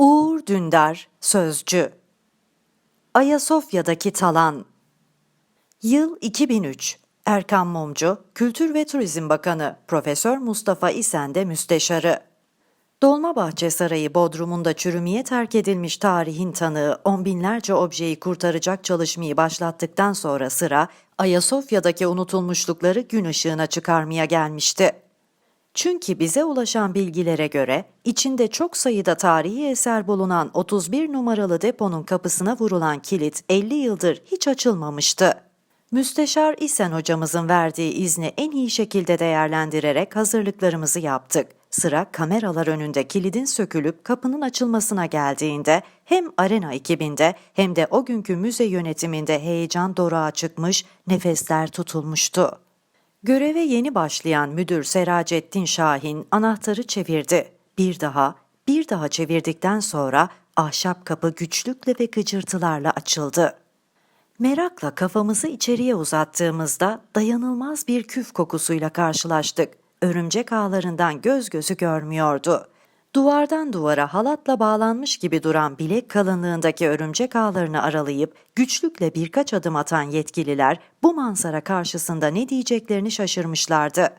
Uğur Dündar Sözcü Ayasofya'daki Talan Yıl 2003 Erkan Mumcu, Kültür ve Turizm Bakanı Profesör Mustafa İsen de müsteşarı. Dolmabahçe Sarayı Bodrum'unda çürümeye terk edilmiş tarihin tanığı on binlerce objeyi kurtaracak çalışmayı başlattıktan sonra sıra Ayasofya'daki unutulmuşlukları gün ışığına çıkarmaya gelmişti. Çünkü bize ulaşan bilgilere göre içinde çok sayıda tarihi eser bulunan 31 numaralı deponun kapısına vurulan kilit 50 yıldır hiç açılmamıştı. Müsteşar İsen hocamızın verdiği izni en iyi şekilde değerlendirerek hazırlıklarımızı yaptık. Sıra kameralar önünde kilidin sökülüp kapının açılmasına geldiğinde hem arena ekibinde hem de o günkü müze yönetiminde heyecan doruğa çıkmış, nefesler tutulmuştu. Göreve yeni başlayan müdür Seracettin Şahin anahtarı çevirdi. Bir daha, bir daha çevirdikten sonra ahşap kapı güçlükle ve gıcırtılarla açıldı. Merakla kafamızı içeriye uzattığımızda dayanılmaz bir küf kokusuyla karşılaştık. Örümcek ağlarından göz gözü görmüyordu. Duvardan duvara halatla bağlanmış gibi duran bilek kalınlığındaki örümcek ağlarını aralayıp güçlükle birkaç adım atan yetkililer bu manzara karşısında ne diyeceklerini şaşırmışlardı.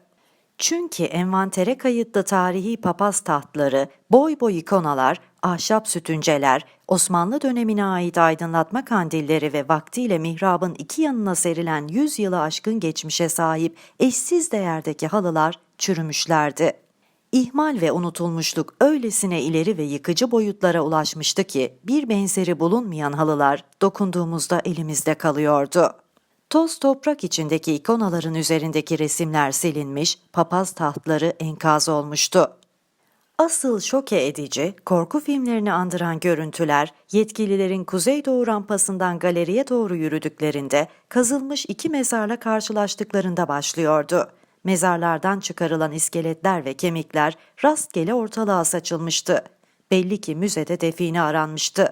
Çünkü envantere kayıtlı tarihi papaz tahtları, boy boy ikonalar, ahşap sütünceler, Osmanlı dönemine ait aydınlatma kandilleri ve vaktiyle mihrabın iki yanına serilen 100 yılı aşkın geçmişe sahip eşsiz değerdeki halılar çürümüşlerdi. İhmal ve unutulmuşluk öylesine ileri ve yıkıcı boyutlara ulaşmıştı ki bir benzeri bulunmayan halılar dokunduğumuzda elimizde kalıyordu. Toz toprak içindeki ikonaların üzerindeki resimler silinmiş, papaz tahtları enkaz olmuştu. Asıl şoke edici, korku filmlerini andıran görüntüler, yetkililerin kuzeydoğu rampasından galeriye doğru yürüdüklerinde kazılmış iki mezarla karşılaştıklarında başlıyordu. Mezarlardan çıkarılan iskeletler ve kemikler rastgele ortalığa saçılmıştı. Belli ki müzede define aranmıştı.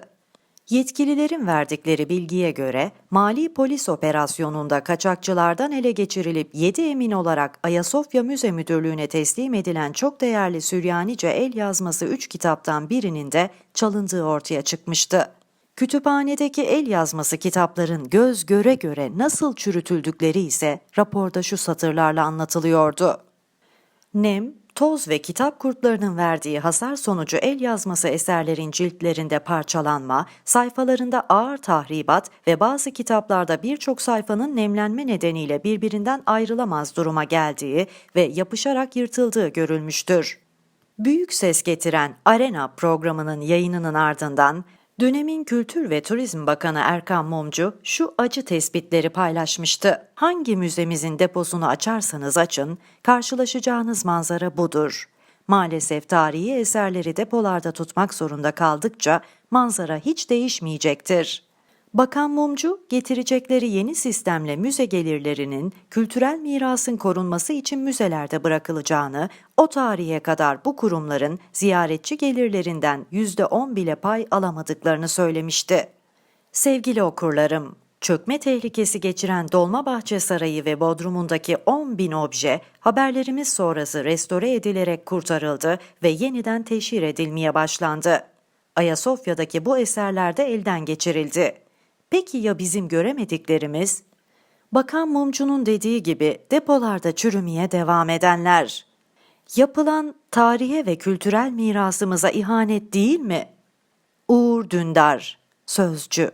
Yetkililerin verdikleri bilgiye göre mali polis operasyonunda kaçakçılardan ele geçirilip 7 emin olarak Ayasofya Müze Müdürlüğü'ne teslim edilen çok değerli Süryanice el yazması 3 kitaptan birinin de çalındığı ortaya çıkmıştı. Kütüphanedeki el yazması kitapların göz göre göre nasıl çürütüldükleri ise raporda şu satırlarla anlatılıyordu. Nem, toz ve kitap kurtlarının verdiği hasar sonucu el yazması eserlerin ciltlerinde parçalanma, sayfalarında ağır tahribat ve bazı kitaplarda birçok sayfanın nemlenme nedeniyle birbirinden ayrılamaz duruma geldiği ve yapışarak yırtıldığı görülmüştür. Büyük ses getiren Arena programının yayınının ardından Dönemin Kültür ve Turizm Bakanı Erkan Mumcu şu acı tespitleri paylaşmıştı. Hangi müzemizin deposunu açarsanız açın, karşılaşacağınız manzara budur. Maalesef tarihi eserleri depolarda tutmak zorunda kaldıkça manzara hiç değişmeyecektir. Bakan Mumcu, getirecekleri yeni sistemle müze gelirlerinin kültürel mirasın korunması için müzelerde bırakılacağını, o tarihe kadar bu kurumların ziyaretçi gelirlerinden %10 bile pay alamadıklarını söylemişti. Sevgili okurlarım, çökme tehlikesi geçiren Dolmabahçe Sarayı ve Bodrum'undaki 10 bin obje haberlerimiz sonrası restore edilerek kurtarıldı ve yeniden teşhir edilmeye başlandı. Ayasofya'daki bu eserler de elden geçirildi. Peki ya bizim göremediklerimiz? Bakan Mumcu'nun dediği gibi depolarda çürümeye devam edenler. Yapılan tarihe ve kültürel mirasımıza ihanet değil mi? Uğur Dündar, Sözcü